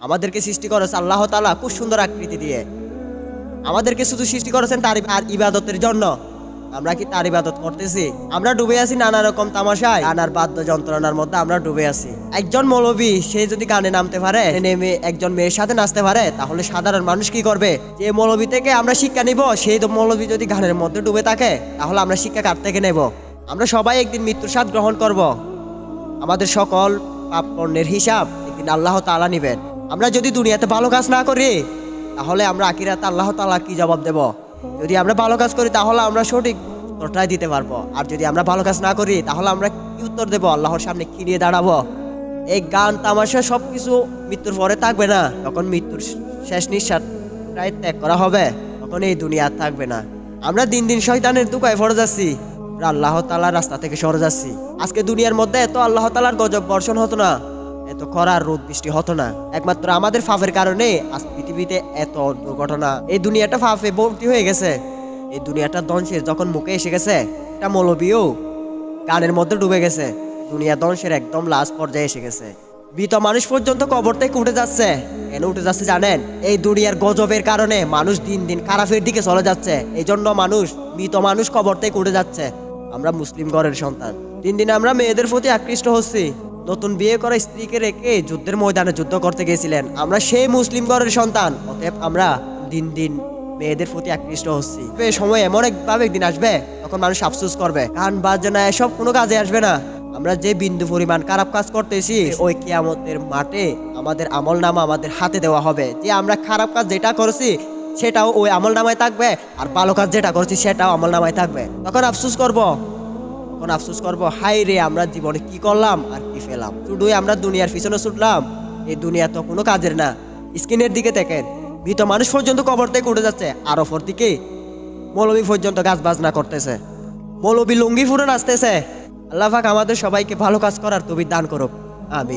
আমাদেরকে সৃষ্টি করেছে আল্লাহ তাআলা খুব সুন্দর আকৃতি দিয়ে। আমাদেরকে শুধু সৃষ্টি করেছেন তার ইবাদতের জন্য। আমরা কি তার ইবাদত করতেছি? আমরা ডুবে আছি নানা রকম তামাশায়। নানার বাদ্য যন্ত্রণার মধ্যে আমরা ডুবে আছি। একজন মৌলবী, সে যদি গানে নামতে পারে নেমে একজন মেয়ের সাথে নাচতে পারে, তাহলে সাধারণ মানুষ কি করবে? যে মৌলবী থেকে আমরা শিক্ষা নিব, সেই মৌলবী যদি গানের মধ্যে ডুবে থাকে, তাহলে আমরা শিক্ষা কার থেকে নেব? আমরা সবাই একদিন মৃত্যুর স্বাদ গ্রহণ করব। আমাদের সকল পাপ পণ্যের হিসাব একদিন আল্লাহ তাআলা নিবেন। আমরা যদি দুনিয়াতে ভালো কাজ না করি, তাহলে আমরা আকিরাতে আল্লাহ তাআলা কি জবাব দেব? যদি আমরা ভালো কাজ করি, তাহলে আমরা সঠিক উত্তরটাই দিতে পারব। আর যদি আমরা ভালো কাজ না করি, তাহলে আমরা কি উত্তর দেব? আল্লাহর সামনে কি নিয়ে দাঁড়াবো? এই গান, তামাশা, সবকিছু মৃত্যুর পরে থাকবে না। তখন মৃত্যুর শেষ নিঃশ্বাস প্রায় ত্যাগ করা হবে, তখন এই দুনিয়া থাকবে না। আমরা দিন দিন শয়তানের দুকায় পড়ে যাচ্ছি। আল্লাহ তালার রাস্তা থেকে সরে যাচ্ছি। আজকে দুনিয়ার মধ্যে এত আল্লাহ তালার গজব বর্ষণ হতো না। এত খরার রোদ বৃষ্টি হতো না। একমাত্র আমাদের ফাফের কারণে আজ পৃথিবীতে এত দুর্ঘটনা। এই দুনিয়াটা ফাফে ভর্তি হয়ে গেছে। এই দুনিয়াটা ধ্বংসের যখন মুখে এসে গেছে একটা মৌলবীও গানের মধ্যে ডুবে গেছে। দুনিয়া ধ্বংসের একদম লাস্ট পর্যায়ে এসে গেছে। মৃত মানুষ পর্যন্ত কবর থেকে উঠে যাচ্ছে। কেন উঠে যাচ্ছে জানেন? এই দুনিয়ার গজবের কারণে মানুষ দিন দিন খারাপের দিকে চলে যাচ্ছে। এই জন্য মানুষ, মৃত মানুষ কবর থেকে উঠে যাচ্ছে। আমরা মুসলিম ঘরের সন্তান। দিন দিন আমরা মেয়েদের প্রতি আকৃষ্ট হচ্ছি। নতুন বিয়ে করা স্ত্রীকে রেখে যুদ্ধের ময়দানে যুদ্ধ করতে গেছিলেন আমরা সেই মুসলিম ঘরের সন্তান, অতএব আমরা দিন দিন মেয়েদের প্রতি আকৃষ্ট হচ্ছি। এই সময় এমন একভাবে একদিন আসবে তখন মানুষ আফসোস করবে গান বাজনা এসব কোনো কাজে আসবে না। আমরা যে বিন্দু পরিমাণ খারাপ কাজ করতেছি, ওই কিয়ামতের মাঠে আমাদের আমল নামা আমাদের হাতে দেওয়া হবে। যে আমরা খারাপ কাজ যেটা করেছি, সেটাও ওই আমল নামায় থাকবে, আর ভালো কাজ যেটা করছি, সেটাও আমল নামায় থাকবে। তখন আফসোস করব। তখন আফসোস করব হাই রে আমরা জীবনে কি করলাম আর কি ফেলাম শুধুই আমরা দুনিয়ার পিছনে ছুটলাম, এই দুনিয়া তো কোনো কাজের না। স্ক্রিনের দিকে দেখেন, মৃত মানুষ পর্যন্ত কবর থেকে উঠে যাচ্ছে, আর অপর দিকে মৌলবী পর্যন্ত গাছ বাজনা করতেছে। মৌলবী লুঙ্গি ফুরে নাচতেছে। আল্লাহ পাক আমাদের সবাইকে ভালো কাজ করার তুমি দান করুক। আমিন।